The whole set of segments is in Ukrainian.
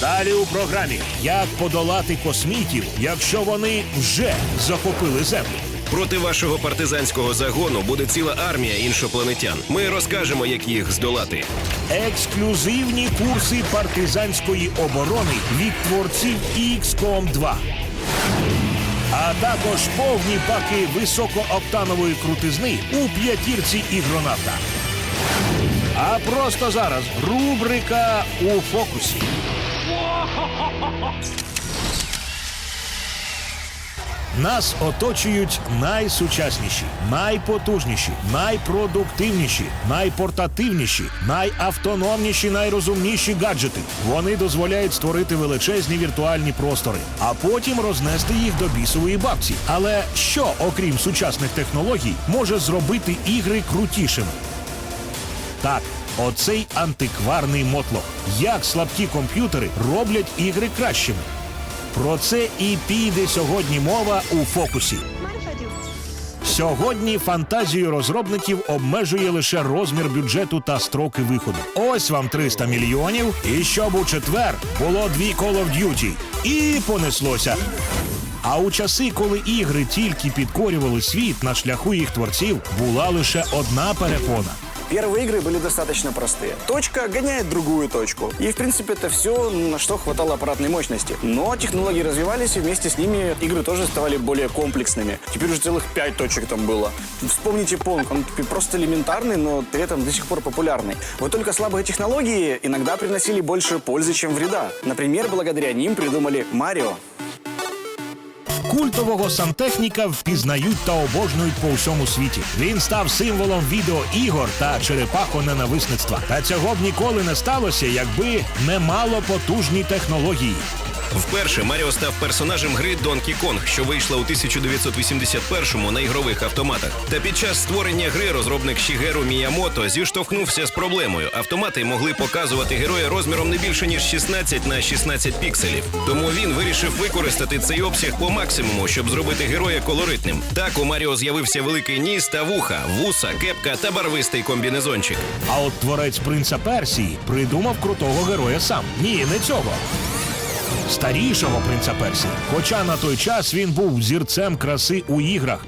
Далі у програмі як подолати космітів, якщо вони вже захопили землю. Проти вашого партизанського загону буде ціла армія іншопланетян. Ми розкажемо, як їх здолати. Ексклюзивні курси партизанської оборони від творців XCOM 2. А також повні паки високооктанової крутизни у п'ятірці ігронавта. А просто зараз рубрика у фокусі. Нас оточують найсучасніші, найпотужніші, найпродуктивніші, найпортативніші, найавтономніші, найрозумніші гаджети. Вони дозволяють створити величезні віртуальні простори, а потім рознести їх до бісової бабці. Але що, окрім сучасних технологій, може зробити ігри крутішими? Так, оцей антикварний мотлох. Як слабкі комп'ютери роблять ігри кращими. Про це і піде сьогодні мова у фокусі. Сьогодні фантазію розробників обмежує лише розмір бюджету та строки виходу. Ось вам 300 мільйонів, і щоб у четвер було дві Call of Duty. І понеслося. А у часи, коли ігри тільки підкорювали світ на шляху їх творців, була лише одна перепона. Первые игры были достаточно простые. Точка гоняет другую точку. И, в принципе, это все, на что хватало аппаратной мощности. Но технологии развивались, и вместе с ними игры тоже ставали более комплексными. Теперь уже целых пять точек там было. Вспомните Понг, он просто элементарный, но при этом до сих пор популярный. Вот только слабые технологии иногда приносили больше пользы, чем вреда. Например, благодаря ним придумали Марио. Культового сантехніка впізнають та обожнюють по всьому світі. Він став символом відеоігор та черепахоненависництва. Та цього б ніколи не сталося, якби не мало потужні технології. Вперше Маріо став персонажем гри Donkey Kong, що вийшла у 1981-му на ігрових автоматах. Та під час створення гри розробник Шігеру Міямото зіштовхнувся з проблемою. Автомати могли показувати героя розміром не більше ніж 16 на 16 пікселів. Тому він вирішив використати цей обсяг по максимуму, щоб зробити героя колоритним. Так у Маріо з'явився великий ніс та вуха, вуса, кепка та барвистий комбінезончик. А от творець принца Персії придумав крутого героя сам. Ні, не цього. Старішого принца Персії. Хоча на той час він був зірцем краси у іграх.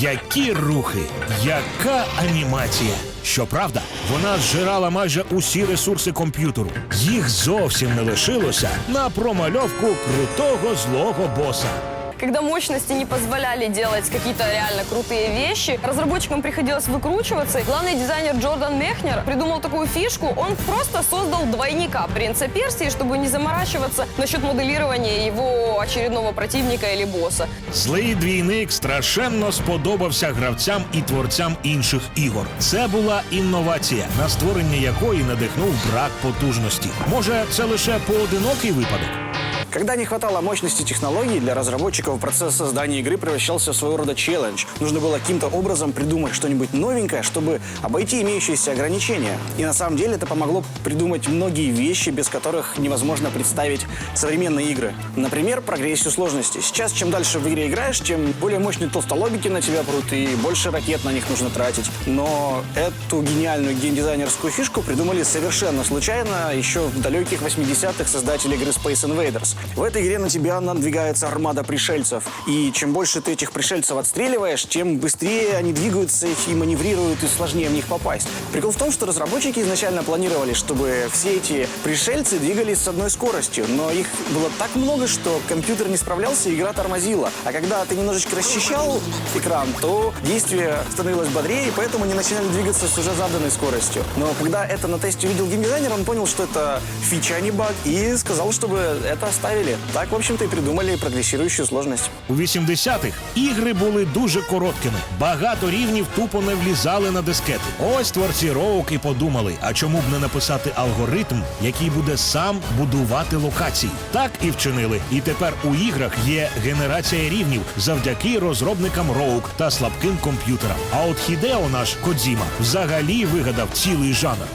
Які рухи, яка анімація! Щоправда, вона зжирала майже усі ресурси комп'ютеру. Їх зовсім не лишилося на промальовку крутого злого боса. Когда мощности не позволяли делать какие-то реально крутые вещи, разработчикам приходилось выкручиваться. Главный дизайнер Джордан Мехнер придумал такую фишку. Он просто создал двойника принца Персии, чтобы не заморачиваться насчет моделирования его очередного противника или босса. Злий двійник страшенно сподобався гравцям і творцям інших ігор. Це була інновація, на створення якої надихнув брак потужності. Може, це лише поодинокий випадок? Когда не хватало мощности технологий, для разработчиков процесс создания игры превращался в своего рода челлендж. Нужно было каким-то образом придумать что-нибудь новенькое, чтобы обойти имеющиеся ограничения. И на самом деле это помогло придумать многие вещи, без которых невозможно представить современные игры. Например, прогрессию сложности. Сейчас чем дальше в игре играешь, тем более мощные толстолобики на тебя прут и больше ракет на них нужно тратить. Но эту гениальную геймдизайнерскую фишку придумали совершенно случайно еще в далеких 80-х создатели игры Space Invaders. В этой игре на тебя надвигается армада пришельцев. И чем больше ты этих пришельцев отстреливаешь, тем быстрее они двигаются и маневрируют, и сложнее в них попасть. Прикол в том, что разработчики изначально планировали, чтобы все эти пришельцы двигались с одной скоростью, но их было так много, что компьютер не справлялся, и игра тормозила. А когда ты немножечко расчищал экран, то действие становилось бодрее, и поэтому они начинали двигаться с уже заданной скоростью. Но когда это на тесте увидел геймдизайнер, он понял, что это фича, а не баг, и сказал, чтобы это оставили. Так, в общем-то, и придумали прогрессирующую сложность. У 80-х ігри були дуже короткими. Багато рівнів тупо не влізали на дискети. Ось творці Роук і подумали, а чому б не написати алгоритм, який буде сам будувати локації. Так і вчинили. І тепер у іграх є генерація рівнів завдяки розробникам Роук та слабким комп'ютерам. А от Хідео наш Кодзіма взагалі вигадав цілий жанр.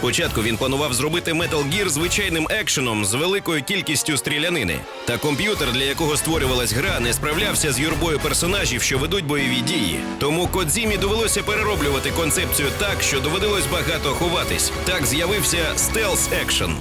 Спочатку він планував зробити Metal Gear звичайним екшеном з великою кількістю стрілянини. Та комп'ютер, для якого створювалась гра, не справлявся з юрбою персонажів, що ведуть бойові дії. Тому Кодзімі довелося перероблювати концепцію так, що доводилось багато ховатись. Так з'явився стелс екшен.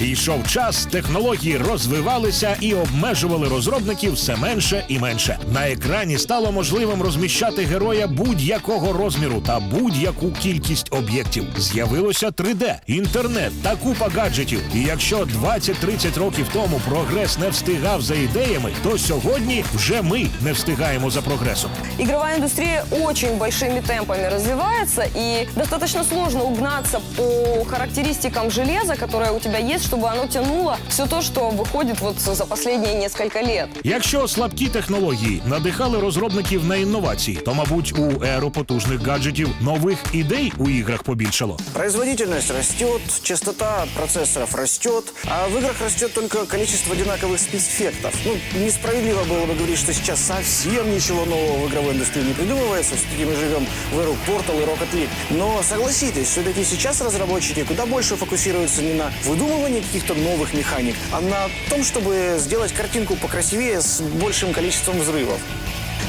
Йшов час, технології розвивалися і обмежували розробників все менше і менше. На екрані стало можливим розміщати героя будь-якого розміру та будь-яку кількість об'єктів. З'явилося 3D, інтернет та купа гаджетів. І якщо 20-30 років тому прогрес не встигав за ідеями, то сьогодні вже ми не встигаємо за прогресом. Игровая индустрия очень большими темпами развивается, и достаточно сложно угнаться по характеристикам железа, которое у тебя есть, чтобы оно тянуло все то, что выходит вот за последние несколько лет. Якщо слабкі технології надихали розробників на інновації, то мабуть у еру потужних гаджетів нових ідей у іграх побільшало. Производительность растет, частота процессоров растет, а в играх растет только количество одинаковых спецэффектов. Ну, несправедливо было бы говорить, что сейчас совсем ничего нового в игровой индустрии не придумывается. Все-таки мы живем в эру Portal и Rocket League. Но согласитесь, все-таки сейчас разработчики куда больше фокусируются не на выдумывании каких-то новых механик, а на том, чтобы сделать картинку покрасивее с большим количеством взрывов.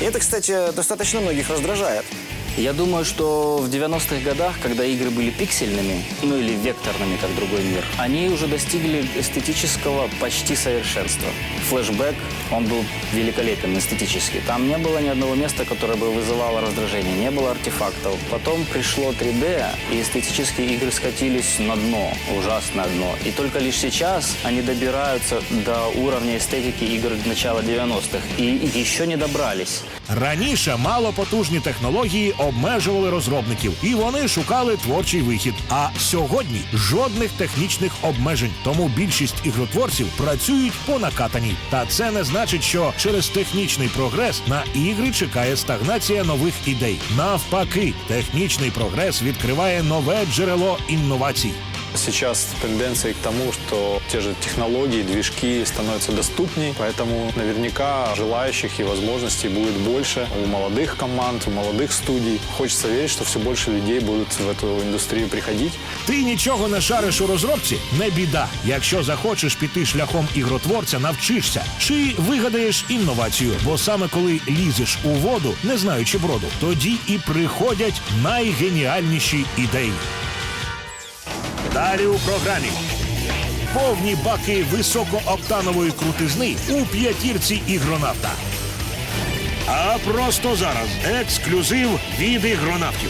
И это, кстати, достаточно многих раздражает. Я думаю, что в 90-х годах, когда игры были пиксельными, ну или векторными, как другой мир, они уже достигли эстетического почти совершенства. Флэшбэк, он был великолепен эстетически. Там не было ни одного места, которое бы вызывало раздражение, не было артефактов. Потом пришло 3D, и эстетические игры скатились на дно, ужасное дно. И только лишь сейчас они добираются до уровня эстетики игр начала 90-х. И еще не добрались. Раніше малопотужні технології обмежували розробників, і вони шукали творчий вихід. А сьогодні жодних технічних обмежень. Тому більшість ігротворців працюють по накатаній. Та це не значить, що через технічний прогрес на ігри чекає стагнація нових ідей. Навпаки, технічний прогрес відкриває нове джерело інновацій. Сейчас тенденция к тому, что те же технологии, движки становятся доступнее, поэтому наверняка желающих и возможностей будет больше у молодых команд, у молодых студий. Хочется верить, что все больше людей будут в эту индустрию приходить. Ти нічого не шариш у розробці? Не біда. Якщо захочеш піти шляхом ігротворця, навчишся чи вигадаєш інновацію. Бо саме коли лізеш у воду, не знаючи броду, тоді і приходять найгеніальніші ідеї. Далі у програмі. Повні баки високооктанової крутизни у п'ятірці ігронавта. А просто зараз ексклюзив від ігронавтів.